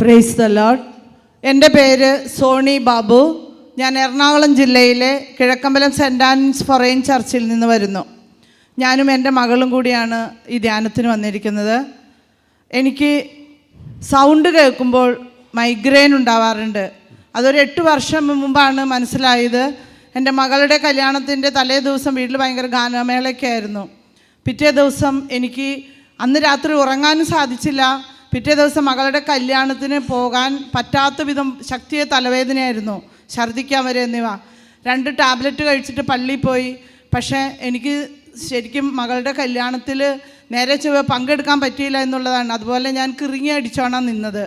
Praise the load എന്റെ പേര് Sony Babu. ഞാൻ എറണാകുളം ജില്ലയിലെ കിഴക്കമ്പലം സെന്റ് ആൻസ് ഫൊറൈൻ ചർച്ചിൽ നിന്ന് വരുന്നു. ഞാനും എന്റെ മകളും കൂടിയാണ് ഈ ധ്യാനത്തിന് വന്നിരിക്കുന്നത്. എനിക്ക് സൗണ്ട് കേൾക്കുമ്പോൾ മൈഗ്രെയിൻ ഉണ്ടാവാറുണ്ട്. അതൊരു എട്ട് വർഷം മുമ്പാണ് മനസ്സിലായത്. എന്റെ മകളുടെ കല്യാണത്തിന്റെ തലേ ദിവസം വീട്ടിൽ ഭയങ്കര ഗാനമേളയൊക്കെ ആയിരുന്നു പിറ്റേ ദിവസം എനിക്ക് അന്ന് രാത്രി ഉറങ്ങാനും സാധിച്ചില്ല. പിറ്റേ ദിവസം മകളുടെ കല്യാണത്തിന് പോകാൻ പറ്റാത്ത വിധം ശക്തിയെ തലവേദനയായിരുന്നു. ഛർദ്ദിക്കാൻ വരെ എന്നിവ. രണ്ട് ടാബ്ലറ്റ് കഴിച്ചിട്ട് പള്ളിയിൽ പോയി. പക്ഷേ എനിക്ക് ശരിക്കും മകളുടെ കല്യാണത്തിൽ നേരെ ചൊവ്വ പങ്കെടുക്കാൻ പറ്റിയില്ല എന്നുള്ളതാണ്. അതുപോലെ ഞാൻ കിറുങ്ങി അടിച്ചോണം നിന്നത്.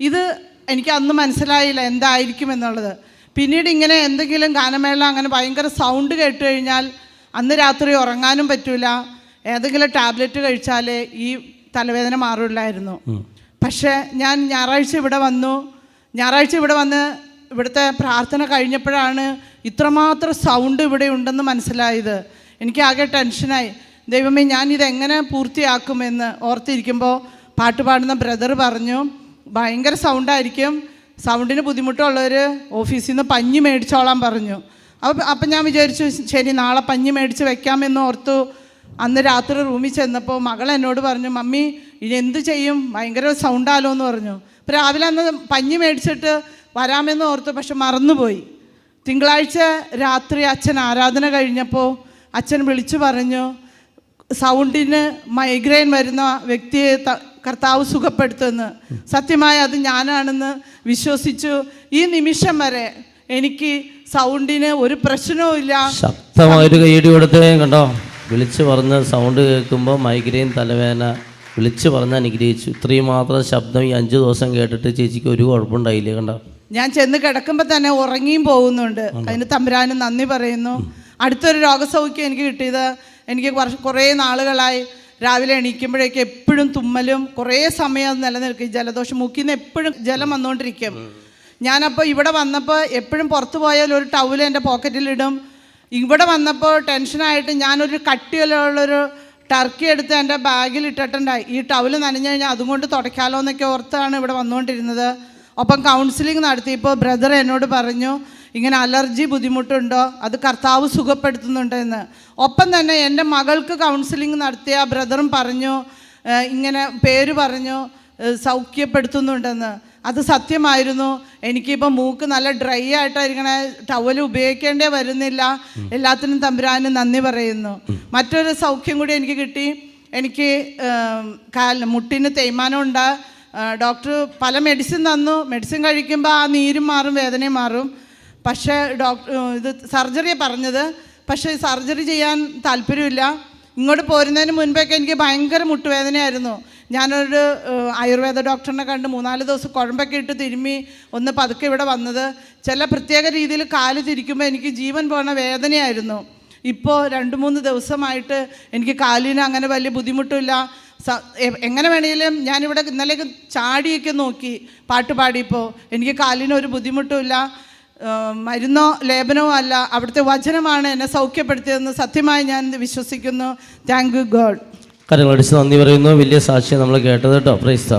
ഇത് എനിക്ക് അന്ന് മനസ്സിലായില്ല എന്തായിരിക്കും എന്നുള്ളത്. പിന്നീട് ഇങ്ങനെ എന്തെങ്കിലും ഗാനമേള അങ്ങനെ ഭയങ്കര സൗണ്ട് കേട്ട് കഴിഞ്ഞാൽ അന്ന് രാത്രി ഉറങ്ങാനും പറ്റില്ല ഏതെങ്കിലും ടാബ്ലറ്റ് കഴിച്ചാലേ ഈ തലവേദന മാറില്ലായിരുന്നു പക്ഷേ ഞാൻ ഞായറാഴ്ച ഇവിടെ വന്നു. ഞായറാഴ്ച ഇവിടെ വന്ന് ഇവിടുത്തെ പ്രാർത്ഥന കഴിഞ്ഞപ്പോഴാണ് ഇത്രമാത്രം സൗണ്ട് ഇവിടെ ഉണ്ടെന്ന് മനസ്സിലായത്. എനിക്ക് ആകെ ടെൻഷനായി ദൈവമേ ഞാൻ ഇതെങ്ങനെ പൂർത്തിയാക്കുമെന്ന് ഓർത്തിരിക്കുമ്പോൾ പാട്ട് പാടുന്ന ബ്രദർ പറഞ്ഞു ഭയങ്കര സൗണ്ടായിരിക്കും സൗണ്ടിന് ബുദ്ധിമുട്ടുള്ളവർ ഓഫീസിൽ നിന്ന് പഞ്ഞി മേടിച്ചോളാൻ പറഞ്ഞു. അപ്പം അപ്പം ഞാൻ വിചാരിച്ചു ശരി നാളെ പഞ്ഞി മേടിച്ച് വെക്കാമെന്ന് ഓർത്തു അന്ന് രാത്രി റൂമിൽ ചെന്നപ്പോൾ മകൾ എന്നോട് പറഞ്ഞു മമ്മി ഇനി എന്ത് ചെയ്യും? ഭയങ്കര സൗണ്ടാലോ എന്ന് പറഞ്ഞു. അപ്പോൾ രാവിലെ അന്ന് പഞ്ഞി മേടിച്ചിട്ട് വരാമെന്ന് ഓർത്തു പക്ഷെ മറന്നുപോയി. തിങ്കളാഴ്ച രാത്രി അച്ഛൻ ആരാധന കഴിഞ്ഞപ്പോൾ അച്ഛൻ വിളിച്ചു പറഞ്ഞു സൗണ്ടിന് മൈഗ്രെയിൻ വരുന്ന വ്യക്തിയെ കർത്താവ് സുഖപ്പെടുത്തുമെന്ന്. സത്യമായ അത് ഞാനാണെന്ന് വിശ്വസിച്ചു. ഈ നിമിഷം വരെ എനിക്ക് സൗണ്ടിന് ഒരു പ്രശ്നവും ഇല്ല. ശക്തമായൊരു കൈയടി കൊടുത്തേ കണ്ടോ? വിളിച്ചു പറഞ്ഞ സൗണ്ട് കേൾക്കുമ്പോൾ മൈഗ്രെയിൻ തലവേദന വിളിച്ചു പറഞ്ഞ് അനുഗ്രഹിച്ചു. ഇത്രയും മാത്രം ശബ്ദം ഈ അഞ്ച് ദിവസം കേട്ടിട്ട് ചേച്ചിക്ക് ഒരു കുഴപ്പമുണ്ടായില്ലേ കണ്ട? ഞാൻ ചെന്ന് കിടക്കുമ്പോൾ തന്നെ ഉറങ്ങിയും പോകുന്നുണ്ട്. അതിന് തമ്പുരാനും നന്ദി പറയുന്നു. അടുത്തൊരു രോഗസൗഖ്യം എനിക്ക് കിട്ടിയത് എനിക്ക് കുറച്ച് കുറേ നാളുകളായി രാവിലെ എണീക്കുമ്പോഴേക്ക് എപ്പോഴും തുമ്മലും കുറേ സമയം അത് നിലനിൽക്കും. ജലദോഷം മുക്കിന്ന് നിന്ന് എപ്പോഴും ജലം വന്നുകൊണ്ടിരിക്കും. ഞാനപ്പോൾ ഇവിടെ വന്നപ്പോൾ എപ്പോഴും പുറത്ത് പോയാൽ ഒരു ടൗൽ എന്റെ പോക്കറ്റിലിടും ഇവിടെ വന്നപ്പോൾ ടെൻഷനായിട്ട് ഞാനൊരു കട്ടിയിലുള്ളൊരു ടർക്കി എടുത്ത് എന്റെ ബാഗിൽ ഇട്ടിട്ടുണ്ടായി ഈ ടവൽ നനഞ്ഞു കഴിഞ്ഞാൽ അതും കൊണ്ട് തുടയ്ക്കാലോ എന്നൊക്കെ ഓർത്താണ് ഇവിടെ വന്നുകൊണ്ടിരുന്നത്. ഒപ്പം കൗൺസിലിംഗ് നടത്തിയപ്പോൾ ബ്രദർ എന്നോട് പറഞ്ഞു ഇങ്ങനെ അലർജി ബുദ്ധിമുട്ടുണ്ടോ? അത് കർത്താവ് സുഖപ്പെടുത്തുന്നുണ്ടെന്ന് ഒപ്പം തന്നെ എന്റെ മകൾക്ക് കൗൺസിലിംഗ് നടത്തിയ ബ്രദറും പറഞ്ഞു ഇങ്ങനെ പേര് പറഞ്ഞു സൗഖ്യപ്പെടുത്തുന്നുണ്ടെന്ന്. അത് സത്യമായിരുന്നു. എനിക്കിപ്പോൾ മൂക്ക് നല്ല ഡ്രൈ ആയിട്ടായിരിക്കണേ ടവൽ ഉപയോഗിക്കേണ്ടേ വരുന്നില്ല. എല്ലാത്തിനും തമ്പുരാന് നന്ദി പറയുന്നു. മറ്റൊരു സൗഖ്യം കൂടി എനിക്ക് കിട്ടി. എനിക്ക് കാൽ മുട്ടിന് തേയ്മാനം ഉണ്ട് ഡോക്ടർ പല മെഡിസിൻ തന്നു. മെഡിസിൻ കഴിക്കുമ്പോൾ ആ നീരും മാറും വേദനയും മാറും. പക്ഷേ ഡോക്ടർ ഇത് സർജറിയാണ് പറഞ്ഞത്. പക്ഷേ സർജറി ചെയ്യാൻ താല്പര്യമില്ല. ഇങ്ങോട്ട് പോരുന്നതിന് മുൻപൊക്കെ എനിക്ക് ഭയങ്കര മുട്ടുവേദനയായിരുന്നു. ഞാനൊരു ആയുർവേദ ഡോക്ടറിനെ കണ്ട് മൂന്നാൽ ദിവസം കുഴമ്പൊക്കെ ഇട്ട് തിരുമ്മി ഒന്ന് പതുക്കെ ഇവിടെ വന്നത്. ചില പ്രത്യേക രീതിയിൽ കാൽ തിരിക്കുമ്പോൾ എനിക്ക് ജീവൻ പോണ വേദനയായിരുന്നു. ഇപ്പോൾ രണ്ട് മൂന്ന് ദിവസമായിട്ട് എനിക്ക് കാലിന് അങ്ങനെ വലിയ ബുദ്ധിമുട്ടില്ല. എങ്ങനെ വേണമെങ്കിലും ഞാനിവിടെ ഇന്നലെ ചാടിയൊക്കെ നോക്കി പാട്ട് പാടിയപ്പോൾ എനിക്ക് കാലിന് ഒരു ബുദ്ധിമുട്ടുമില്ല. മരുന്നോ ലേപനമോ അല്ല അവിടുത്തെ വചനമാണ് എന്നെ സൗഖ്യപ്പെടുത്തിയതെന്ന് സത്യമായി ഞാൻ വിശ്വസിക്കുന്നു. Thank you God. കാര്യങ്ങൾ അടിച്ച് നന്ദി പറയുന്നു. വലിയ സാക്ഷ്യം നമ്മൾ കേട്ടത് കേട്ടോ. പ്രൈസ്ത